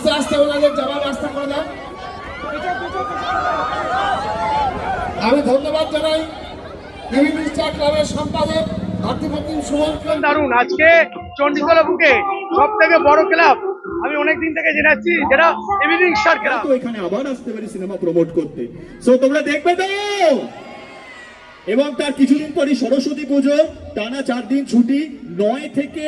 আস্তে আস্তে ওনাদের যাওয়ার রাস্তা করে দাও আমি ধন্যবাদ জানাই ইভিনিং স্টার ক্লাবের সম্পাদক দারুণ। আজকে চণ্ডীতলা বুকে সব থেকে বড় ক্লাব। আমি অনেকদিন থেকে জেনেছি যেটা ইভিনিং স্টার ক্লাব। তো এখানে আবার আসতে পারি সিনেমা প্রমোট করতে। সো তোমরা দেখবে তো? এবং তার কিছুদিন পরই সরস্বতী পুজো টানা চার দিন ছুটি নয় থেকে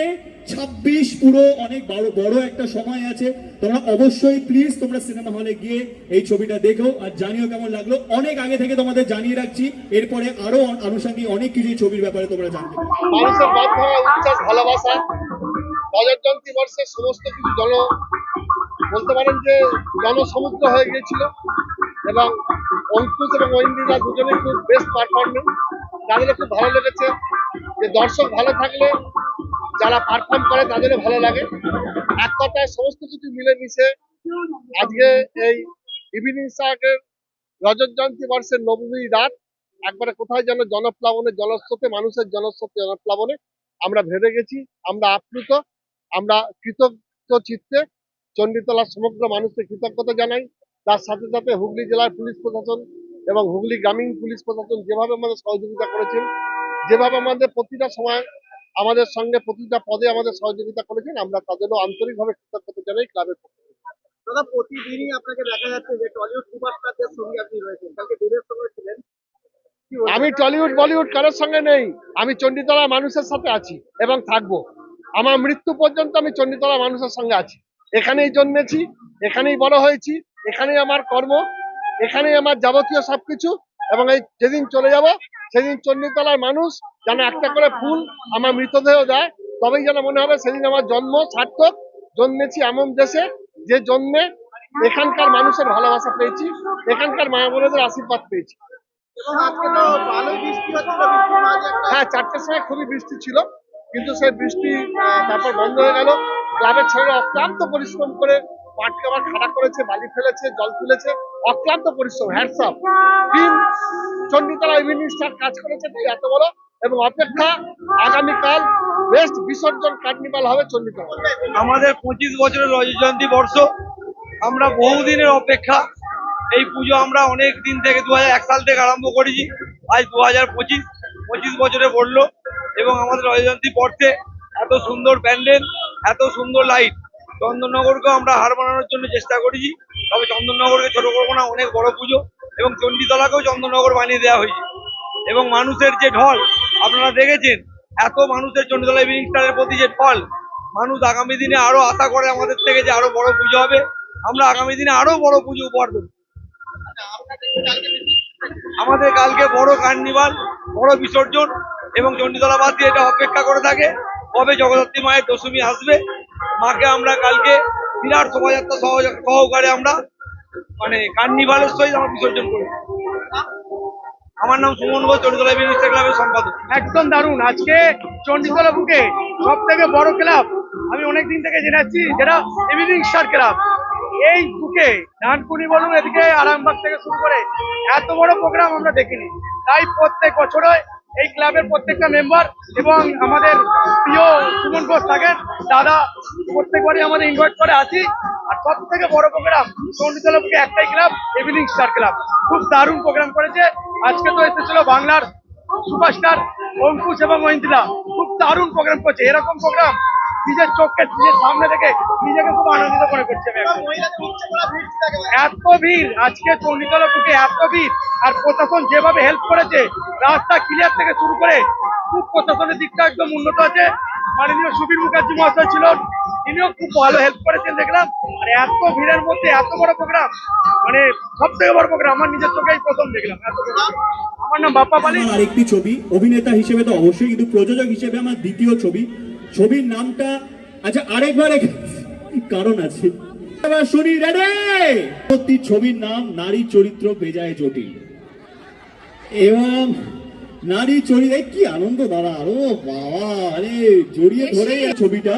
ছাব্বিশ পুরো অনেক বড় বড় একটা সময় আছে। তোমরা অবশ্যই প্লিজ তোমরা সিনেমা হলে গিয়ে এই ছবিটা দেখো আর জানিও কেমন লাগল। অনেক আগে থেকে তোমাদের জানিয়ে রাখছি, এরপরে আরও আনুষঙ্গিক অনেক কিছু ছবির ব্যাপারে তোমরা জানতে পারবে মানুষের বাদ উচ্ছ্বাস ভালোবাসা রজতজয়ন্তী বর্ষের সমস্ত কিছু জন, বলতে পারেন যে জনসমুদ্র হয়ে গিয়েছিল এবং অঙ্কুশ এবং ঐন্দিরা দুজনেই খুব বেস্ট পারফরমেন্স তাদেরও খুব ভালো লেগেছে যে দর্শক ভালো থাকলে যারা পারফর্ম করে তাদেরও ভালো লাগে। এক কথায় সমস্ত কিছু মিলেমিশে আজকে এই ইভিনিং স্টারের রজত জয়ন্তী বর্ষের নবমী রাত, একবারে কোথায় যেন জনপ্লাবনে, জলস্রোতে, মানুষের জনস্রোতে, জনপ্লাবনে আমরা ভেবে গেছি, আমরা আপ্লুত, আমরা কৃতজ্ঞ চিত্তে চণ্ডীতলার সমগ্র মানুষকে কৃতজ্ঞতা জানাই। তার সাথে সাথে হুগলি জেলার পুলিশ প্রশাসন এবং হুগলি গ্রামীণ পুলিশ প্রশাসন যেভাবে আমাদের সহযোগিতা করেছেন, যেভাবে আমাদের প্রতিটা সময় আমাদের সঙ্গে প্রতিটা পদে আমাদের সহযোগিতা করেছেন। আমরা তাদেরও আন্তরিকভাবে কৃতজ্ঞতা জানাই ক্লাবের পক্ষ থেকে। দাদা প্রতিদিনই আপনাকে দেখা যাচ্ছে যে টলিউড সুপারস্টারদের সঙ্গে আপনি রয়েছেন। কালকে সঙ্গে ছিলেন। আমি টলিউড বলিউড কারোর সঙ্গে নেই। আমি চণ্ডীতলার মানুষের সাথে আছি এবং থাকব। আমার মৃত্যু পর্যন্ত আমি চণ্ডীতলার মানুষের সঙ্গে আছি। এখানেই জন্মেছি এখানেই বড় হয়েছি এখানেই আমার কর্ম এখানেই আমার যাবতীয় সবকিছু এবং এই যেদিন চলে যাব সেদিন চণ্ডীতলার মানুষ যেন একটা করে ফুল আমার মৃতদেহ দেয়, তবেই যেন মনে হবে সেদিন আমার জন্ম, সার্থক, জন্মেছি এমন দেশে যে জন্মে এখানকার মানুষের ভালোবাসা পেয়েছি, এখানকার মা বোনেদের আশীর্বাদ পেয়েছি। হ্যাঁ চারটের সময় খুবই বৃষ্টি ছিল, কিন্তু সেই বৃষ্টি তারপর বন্ধ হয়ে গেল। ক্লাবের ছেলেরা অক্লান্ত পরিশ্রম করে মাঠকে আবার খাড়া করেছে, বালি ফেলেছে, জল তুলেছে। অক্লান্ত পরিশ্রম হ্যান্ডসাপ টিম চণ্ডীতলা ইভিনিং স্টার কাজ করেছে তাই এত বড়। এবং অপেক্ষা, আগামীকাল বেস্ট বিসর্জন কার্নিভাল হবে চণ্ডীতলা। আমাদের পঁচিশ বছরের রজত জয়ন্তী বর্ষ। আমরা বহুদিনের অপেক্ষা। এই পুজো আমরা অনেক দিন থেকে দু সাল থেকে আরম্ভ করেছি। আজ দু হাজার পঁচিশ পঁচিশ বছরে পড়ল। এবং আমাদের রজত জয়ন্তী বর্ষে এত সুন্দর প্যান্ডেল, এত সুন্দর লাইট। চন্দননগরকেও আমরা হার বানানোর জন্য চেষ্টা করেছি, তবে চন্দননগরকে ছোট করব না, অনেক বড় পুজো এবং চণ্ডীতলাকেও চন্দননগর বানিয়ে দেওয়া হয়েছে। এবং মানুষের যে ঢল, আপনারা দেখেছেন, এত মানুষের চণ্ডীতলা ইভিনিং স্টারের প্রতি যে ঢল, মানুষ আগামী দিনে আরও আশা করে আমাদের থেকে যে আরও বড় পুজো হবে, আমরা আগামী দিনে আরও বড় পুজো উপহার দেবো। আমাদের কালকে বড় কার্নিভাল, বড় বিসর্জন এবং চণ্ডীতলাবাসী এটা অপেক্ষা করে থাকে, কবে জগদ্ধাত্রী মায়ের দশমী আসবে মাকে আমরা কালকে বিরাট শোভাযাত্রা সহ- সহকারে আমরা মানে কার্নিভালের সহিত আমরা বিসর্জন করি। আমার নাম সুমন ঘোষ, চণ্ডীতলা ইভিনিং ক্লাবের সম্পাদক। একদম দারুণ। আজকে চণ্ডীতলা বুকে সব থেকে বড় ক্লাব। আমি অনেক দিন থেকে জেনেছি যেটা ইভিনিং স্টার ক্লাব। এই বুকে ডানকুনি বলুন, এদিকে আরামবাগ থেকে শুরু করে এত বড় প্রোগ্রাম আমরা দেখিনি। তাই প্রত্যেক বছরে এই ক্লাবের প্রত্যেকটা মেম্বার এবং আমাদের প্রিয় সুমন ঘোষ থাকেন। দাদা, প্রত্যেকবারই আমাদের ইনভাইট করে আসি। আর সব থেকে বড় প্রোগ্রাম চণ্ডীতলা একটাই ক্লাব ইভিনিং স্টার ক্লাব খুব দারুণ প্রোগ্রাম করেছে। আজকে তো এসেছিল বাংলার সুপারস্টার অঙ্কুশ এবং মহিন্দ্রা। খুব দারুণ প্রোগ্রাম করছে। এরকম প্রোগ্রাম নিজের চোখকে নিজের সামনে থেকে নিজেকে খুব আনন্দিত মনে করছে আমি এত ভিড়, আজকে চণ্ডীতলা বুকে এত ভিড়, আর প্রশাসন যেভাবে হেল্প করেছে, রাস্তা ক্লিয়ার থেকে শুরু করে খুব প্রশাসনের দিকটা একদম উন্নত আছে। মাননীয় সুবীর মুখার্জি মহাশয় ছিল তিনিও খুব ভালো হেল্প করেছেন দেখলাম। আর এত ভিড়ের মধ্যে এত বড় প্রোগ্রাম মানে সব থেকে বড় প্রোগ্রাম আমার নিজের চোখেই প্রথম দেখলাম, এত আমার নাম বাপ্পা পালি আরেকটি ছবি, অভিনেতা হিসেবে তো অবশ্যই, কিন্তু প্রযোজক হিসেবে আমার দ্বিতীয় ছবি ছবির নামটা আচ্ছা আরেকবার কারণ আছে? এবার শুনি রেডে? সত্যি ছবির নাম নারী চরিত্র বেজায় জটিল। এবং নারী চরিত্র কি আনন্দ দাঁড়া আরও বাবা আরে জড়িয়ে ধরে ছবিটা।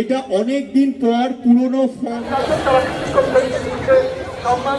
এটা অনেক দিন পর পুরনো ফর্ম। সম্মান